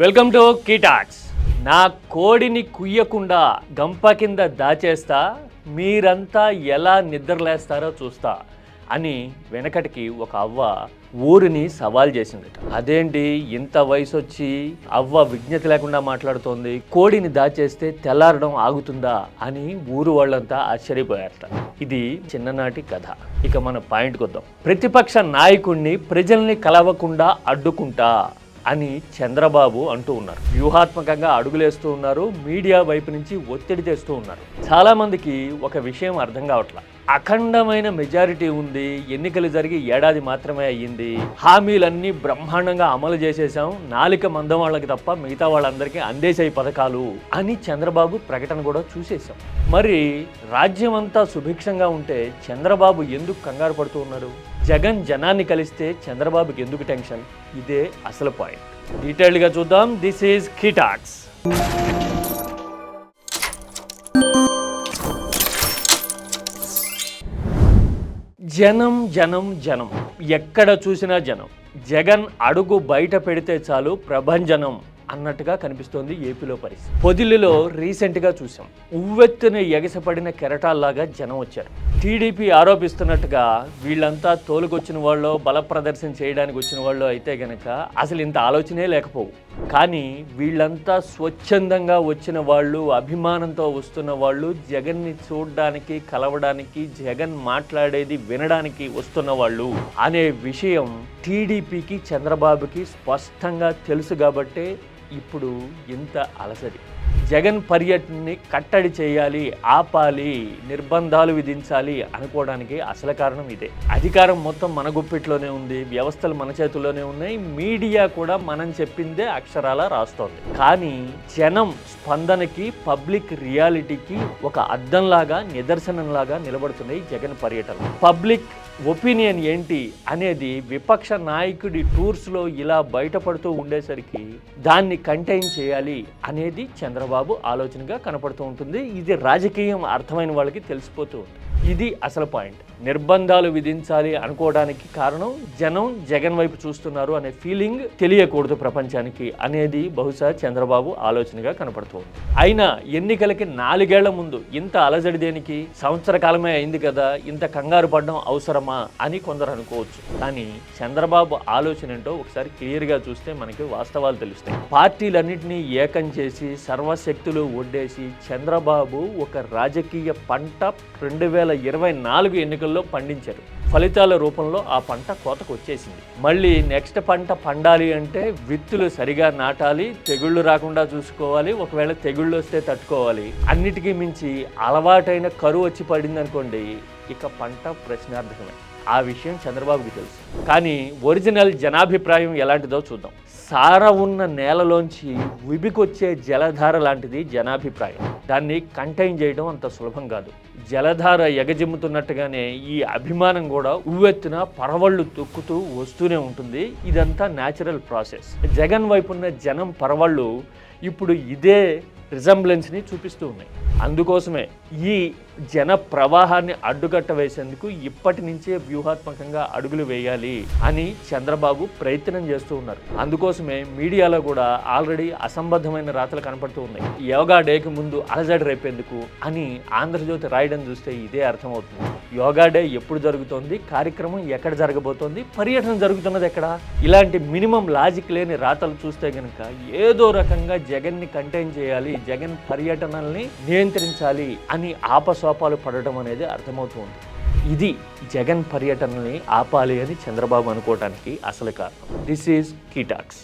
Welcome to కీటాక్స్ నా కోడిని కుయ్యకుండా గంప కింద దాచేస్తా మీరంతా ఎలా నిద్రలేస్తారో చూస్తా అని వెనకటికి ఒక అవ్వ ఊరిని సవాల్ చేసిందట. అదేంటి ఇంత వయసు వచ్చి అవ్వ విజ్ఞత లేకుండా మాట్లాడుతోంది కోడిని దాచేస్తే తెల్లారడం ఆగుతుందా అని ఊరు వాళ్ళంతా ఆశ్చర్యపోయారట. ఇది చిన్ననాటి కథ. ఇక మన పాయింట్కి వద్దాం ప్రతిపక్ష నాయకుణ్ణి ప్రజల్ని కలవకుండా అడ్డుకుంటా అని చంద్రబాబు అంటూ ఉన్నారు. వ్యూహాత్మకంగా అడుగులేస్తూ ఉన్నారు మీడియా వైపు నుంచి ఒత్తిడి తెస్తూ ఉన్నారు. చాలా మందికి ఒక విషయం అర్థం కావట్లా. అఖండమైన మెజారిటీ ఉంది ఎన్నికలు జరిగి ఏడాది మాత్రమే అయ్యింది. హామీలన్నీ బ్రహ్మాండంగా అమలు చేసేసాం నాలిక మందం వాళ్ళకి తప్ప మిగతా వాళ్ళందరికీ అందేశాయి పథకాలు అని చంద్రబాబు ప్రకటన కూడా చూసేశాం. మరి రాజ్యం అంతా సుభిక్షంగా ఉంటే చంద్రబాబు ఎందుకు కంగారు పడుతూ ఉన్నారు? జగన్ జనాన్ని కలిస్తే చంద్రబాబుకి ఎందుకు టెన్షన్? ఇదే అసలు పాయింట్. డీటెయిల్డ్గా చూద్దాం. దిస్ ఈజ్ కీటాక్స్. జనం జనం జనం. ఎక్కడ చూసినా జనం. జగన్ అడుగు బయట పెడితే చాలు ప్రభంజనం అన్నట్టుగా కనిపిస్తోంది ఏపీలో పరిస్థితి. పొదిలిలో రీసెంట్గా చూసాం. ఉవ్వెత్తున ఎగసపడిన కెరటాల్లాగా జనం వచ్చారు. టీడీపీ ఆరోపిస్తున్నట్టుగా వీళ్ళంతా తోలుకొచ్చిన వాళ్ళు బల ప్రదర్శన చేయడానికి వచ్చిన వాళ్ళు అయితే గనక అసలు ఇంత ఆలోచనే లేకపోవు. కానీ వీళ్ళంతా స్వచ్ఛందంగా వచ్చిన వాళ్ళు అభిమానంతో వస్తున్న వాళ్ళు జగన్ని చూడడానికి కలవడానికి జగన్ మాట్లాడేది వినడానికి వస్తున్న వాళ్ళు అనే విషయం టీడీపీకి చంద్రబాబుకి స్పష్టంగా తెలుసు కాబట్టే ఇప్పుడు ఇంత అలసరి జగన్ పర్యటనని కట్టడి చేయాలి ఆపాలి నిర్బంధాలు విధించాలి అనుకోవడానికి అసలు కారణం ఇదే. అధికారం మొత్తం మన గుప్పిట్లోనే ఉంది వ్యవస్థలు మన చేతుల్లోనే ఉన్నాయి మీడియా కూడా మనం చెప్పిందే అక్షరాల రాస్తోంది. కానీ జనం స్పందనకి పబ్లిక్ రియాలిటీకి ఒక అద్దంలాగా నిదర్శనంలాగా నిలబడుతున్నాయి జగన్ పర్యటన పబ్లిక్ ఒపీనియన్ ఏంటి అనేది విపక్ష నాయకుడి టూర్స్లో ఇలా బయటపడుతూ ఉండేసరికి దాన్ని కంటైన్ చేయాలి అనేది చంద్రబాబు ఆలోచనగా కనపడుతూ ఉంటుంది. ఇది రాజకీయం అర్థమైన వాళ్ళకి తెలిసిపోతూ ఉంటుంది. ఇది అసలు పాయింట్. నిర్బంధాలు విధించాలి అనుకోవడానికి కారణం జనం జగన్ వైపు చూస్తున్నారు అనే ఫీలింగ్ తెలియకూడదు ప్రపంచానికి అనేది బహుశా చంద్రబాబు ఆలోచనగా కనపడుతోంది. అయినా ఎన్నికలకి నాలుగేళ్ళ ముందు ఇంత అలజడి దేనికి? సంవత్సర కాలమే అయింది కదా ఇంత కంగారు పడడం అవసరమా అని కొందరు అనుకోవచ్చు. కానీ చంద్రబాబు ఆలోచన ఏంటో ఒకసారి క్లియర్గా చూస్తే మనకి వాస్తవాలు తెలుస్తాయి. పార్టీలన్నింటినీ ఏకం చేసి సర్వశక్తులు ఒడ్డేసి చంద్రబాబు ఒక రాజకీయ పంట రెండు వేల ఇరవై నాలుగు ఎన్నికల్లో పండించారు. ఫలితాల రూపంలో ఆ పంట కోతకు వచ్చేసింది మళ్ళీ నెక్స్ట్ పంట పండాలి అంటే విత్తులు సరిగా నాటాలి తెగుళ్ళు రాకుండా చూసుకోవాలి ఒకవేళ తెగుళ్ళు వస్తే తట్టుకోవాలి. అన్నిటికీ మించి అలవాటైన కరువు వచ్చి పడింది అనుకోండి ఇక పంట ప్రశ్నార్థకమే. ఆ విషయం చంద్రబాబుకి తెలుసు. కానీ ఒరిజినల్ జనాభిప్రాయం ఎలాంటిదో చూద్దాం. సార ఉన్న నేలలోంచి విబికొచ్చే జలధార లాంటిది జనాభిప్రాయం. దాన్ని కంటైన్ చేయడం అంత సులభం కాదు. జలధార ఎగజిమ్ముతున్నట్టుగానే ఈ అభిమానం కూడా ఉవ్వెత్తున పరవళ్ళు తొక్కుతూ వస్తూనే ఉంటుంది. ఇదంతా న్యాచురల్ ప్రాసెస్ జగన్ వైపున్న జనం పరవళ్ళు ఇప్పుడు ఇదే రిజంబ్లెన్స్ని చూపిస్తూ ఉన్నాయి. అందుకోసమే ఈ జన ప్రవాహాన్ని అడ్డుకట్ట వేసేందుకు ఇప్పటి నుంచే వ్యూహాత్మకంగా అడుగులు వేయాలి అని చంద్రబాబు ప్రయత్నం చేస్తూ ఉన్నారు. అందుకోసమే మీడియాలో కూడా ఆల్రెడీ అసంబద్ధమైన రాతలు కనపడుతూ ఉన్నాయి. యోగా డేకి ముందు అలజడి రేపేందుకు అని ఆంధ్రజ్యోతి రాయడం చూస్తే ఇదే అర్థమవుతుంది. యోగా డే ఎప్పుడు జరుగుతోంది? కార్యక్రమం ఎక్కడ జరగబోతోంది? పర్యటన జరుగుతున్నది ఎక్కడ? ఇలాంటి మినిమం లాజిక్ లేని రాతలు చూస్తే గనక ఏదో రకంగా జగన్ని కంటైన్ చేయాలి. జగన్ పర్యటనల్ని నియంత్రించాలి అని ఆపసోపాలు పడటం అనేది అర్థమవుతుంది ఇది జగన్ పర్యటనని ఆపాలి అని చంద్రబాబు అనుకోవటానికి అసలు కారణం. This is కీటాక్స్